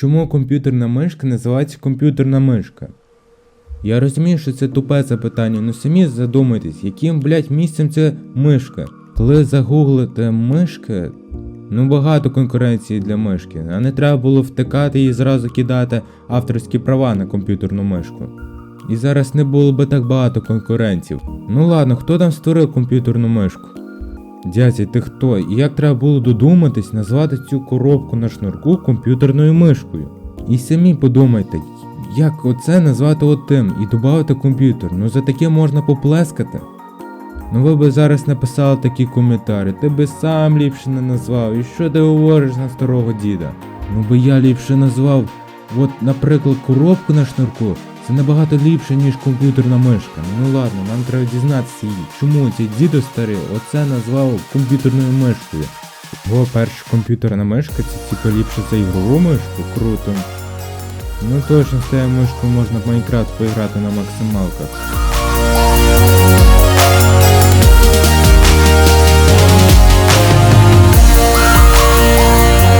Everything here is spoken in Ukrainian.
чому комп'ютерна мишка називається комп'ютерна мишка? Я розумію, що це тупе запитання, але самі задумайтесь, яким, блядь, місцем це мишка. Коли загуглите мишки, ну багато конкуренції для мишки, а не треба було втикати і зразу кидати авторські права на комп'ютерну мишку. І зараз не було би так багато конкурентів. Ну ладно, хто там створив комп'ютерну мишку? Дядя, ти хто? І як треба було додуматись назвати цю коробку на шнурку комп'ютерною мишкою? І самі подумайте, як оце назвати отим і додати комп'ютер? Ну за таке можна поплескати. Ну ви би зараз написали такі коментарі, ти би сам ліпше не назвав, і що ти говориш на старого діда? Ну би я ліпше назвав, от, наприклад, коробку на шнурку, це набагато ліпше, ніж комп'ютерна мишка. Ну ладно, нам треба дізнатися, її. чому цей дідо старі оце назвав комп'ютерною мишкою. Бо перша комп'ютерна мишка це типу ліпше за ігрову мишку, круто. Ну точно з цією мишкою можна в Майнкрафт поіграти на максималках.